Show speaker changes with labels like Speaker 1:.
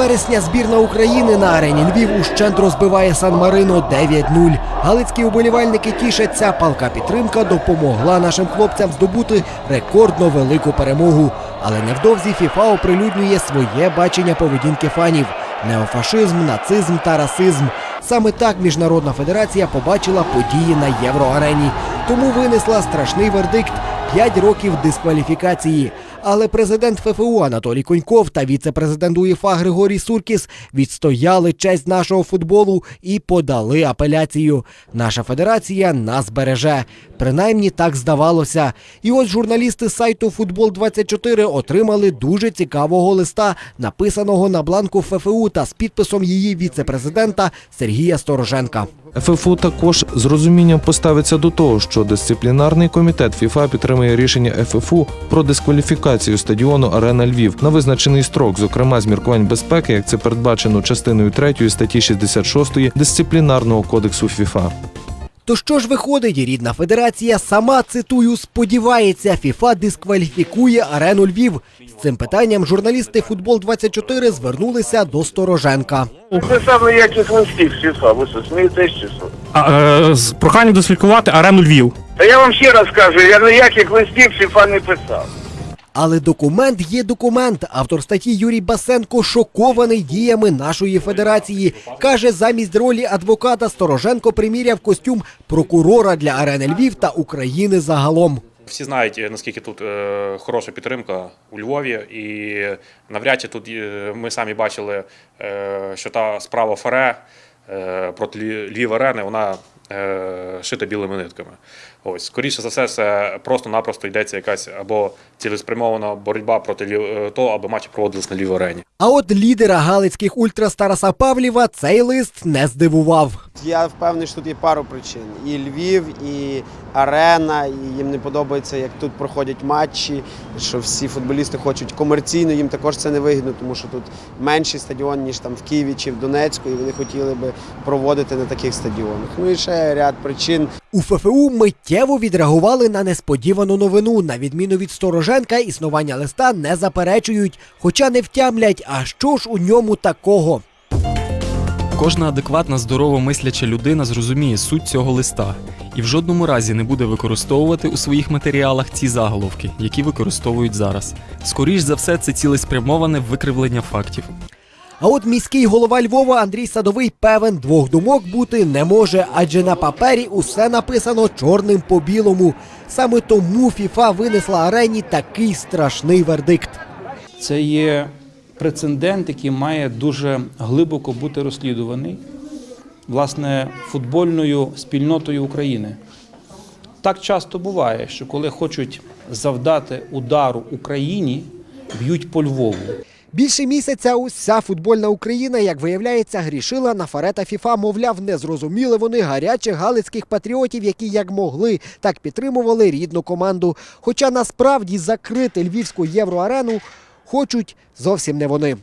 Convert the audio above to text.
Speaker 1: вересня збірна України на арені Львів ущент розбиває Сан-Марино 9-0. Галицькі уболівальники тішаться. Палка підтримка допомогла нашим хлопцям здобути рекордно велику перемогу. Але невдовзі ФІФА оприлюднює своє бачення поведінки фанів: неофашизм, нацизм та расизм. Саме так міжнародна федерація побачила події на євроарені. Тому винесла страшний вердикт 5 років дискваліфікації. Але президент ФФУ Анатолій Коньков та віце-президент УЄФА Григорій Суркіс відстояли честь нашого футболу і подали апеляцію. Наша федерація нас береже. Принаймні так здавалося. І ось журналісти сайту Футбол 24 отримали дуже цікавого листа, написаного на бланку ФФУ та з підписом її віце-президента Сергія Стороженка.
Speaker 2: ФФУ також з розумінням поставиться до того, що дисциплінарний комітет ФІФА підтримує рішення ФФУ про дискваліфікацію стадіону Арена Львів на визначений строк, зокрема з міркувань безпеки, як це передбачено частиною 3 статті 66 дисциплінарного кодексу ФІФА.
Speaker 1: То що ж виходить, рідна федерація сама цитую сподівається, ФІФА дискваліфікує арену Львів. З цим питанням журналісти Футбол 24 звернулися до Стороженка.
Speaker 3: Це саме ніяких листів ФІФА, ви що, смієтесь чи що?
Speaker 4: А, е, з проханням дискваліфікувати арену Львів.
Speaker 3: Та я вам ще раз кажу, я ніяких листів ФІФА не писав.
Speaker 1: Але документ є документ. Автор статті Юрій Басенко шокований діями нашої федерації. Каже, замість ролі адвоката Стороженко приміряв костюм прокурора для арени Львів та України загалом.
Speaker 5: Всі знають, е, наскільки тут е, хороша підтримка у Львові, і навряд чи тут е, ми самі бачили, що та справа Фаре е, проти Львів арени, вона шита білими нитками. Ось, скоріше за все, це просто-напросто йдеться якась або цілеспрямована боротьба проти Лів- е, того, аби матчі проводились на лівій арені.
Speaker 1: А от лідера галицьких Ультра Стараса Павлєва цей лист не здивував.
Speaker 6: Я впевнений, що тут є пару причин: і Львів, і арена, і їм не подобається, як тут проходять матчі. Що всі футболісти хочуть комерційно, їм також це не вигідно, тому що тут менший стадіон, ніж там в Києві чи в Донецьку, і вони хотіли би проводити на таких стадіонах. Ну і ще ряд причин.
Speaker 1: У ФФУ миттєво відреагували на несподівану новину. На відміну від Стороженка, існування листа не заперечують, хоча не втямлять, а що ж у ньому такого.
Speaker 7: Кожна адекватна, здорово мисляча людина зрозуміє суть цього листа і в жодному разі не буде використовувати у своїх матеріалах ці заголовки, які використовують зараз. Скоріш за все, це цілеспрямоване викривлення фактів.
Speaker 1: А от міський голова Львова Андрій Садовий певен двох думок бути не може, адже на папері усе написано чорним по білому. Саме тому ФІФА винесла арені такий страшний вердикт.
Speaker 8: Це є прецедент, який має дуже глибоко бути розслідуваний власне футбольною спільнотою України. Так часто буває, що коли хочуть завдати удару Україні, б'ють по Львову.
Speaker 1: Більше місяця уся футбольна Україна, як виявляється, грішила на фарета ФІФА. Мовляв, не зрозуміли вони гарячих галицьких патріотів, які як могли, так підтримували рідну команду. Хоча насправді закрити львівську євроарену хочуть зовсім не вони.